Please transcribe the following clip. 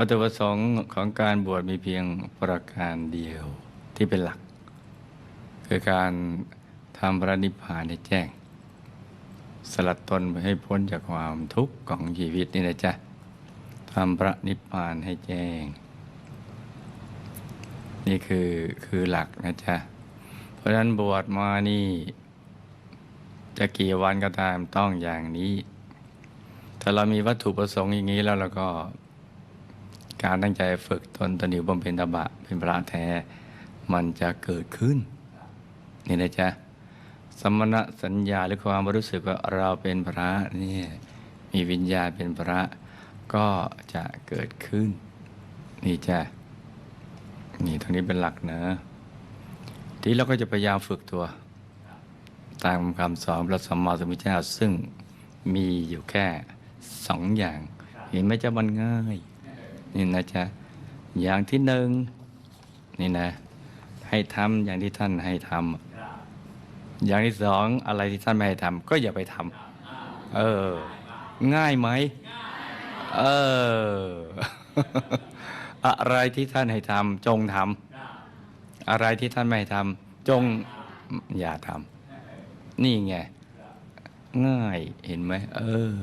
วัตถุประสงค์ของการบวชมีเพียงประการเดียวที่เป็นหลัก คือการทำพระนิพพานให้แจ้ง สลัดตนไปให้พ้นจากความทุกข์ของชีวิตนี่นะจ๊ะทำพระนิพพานให้แจ้ง นี่คือคือหลักนะจ๊ะเพราะฉะนั้นบวชมานี่ จะกี่วันก็ตามต้องอย่างนี้ ถ้าเรามีวัตถุประสงค์อย่างนี้แล้วเราก็ การตั้งใจฝึกตนตนอยู่บำเพ็ญตบะเป็นพระแท้ มันจะเกิดขึ้น นี่นะจ๊ะ สมณะสัญญาหรือความรู้สึกว่าเราเป็นพระนี่มีวิญญาณเป็นพระก็จะเกิดขึ้น นี่จ้ะนี่ตรงนี้เป็นหลักนะทีเราก็จะพยายามฝึกตัว ตามคำสอนพระสัมมาสัมพุทธเจ้าซึ่งมีอยู่แค่สองอย่าง เห็นไหมจะมันง่าย นี่นะจ๊ะอย่างที่หนึ่งนี่นะ ให้ทำอย่างที่ท่านให้ทำอย่างที่สองอะไรที่ท่านไม่ให้ทำก็อย่าไปทำเออ ง่ายไหมเออ อะไรที่ท่านให้ทำจงทำอะไรที่ท่านไม่ให้ทำจงอย่าทำนี่ไงง่ายเห็นไหมเออ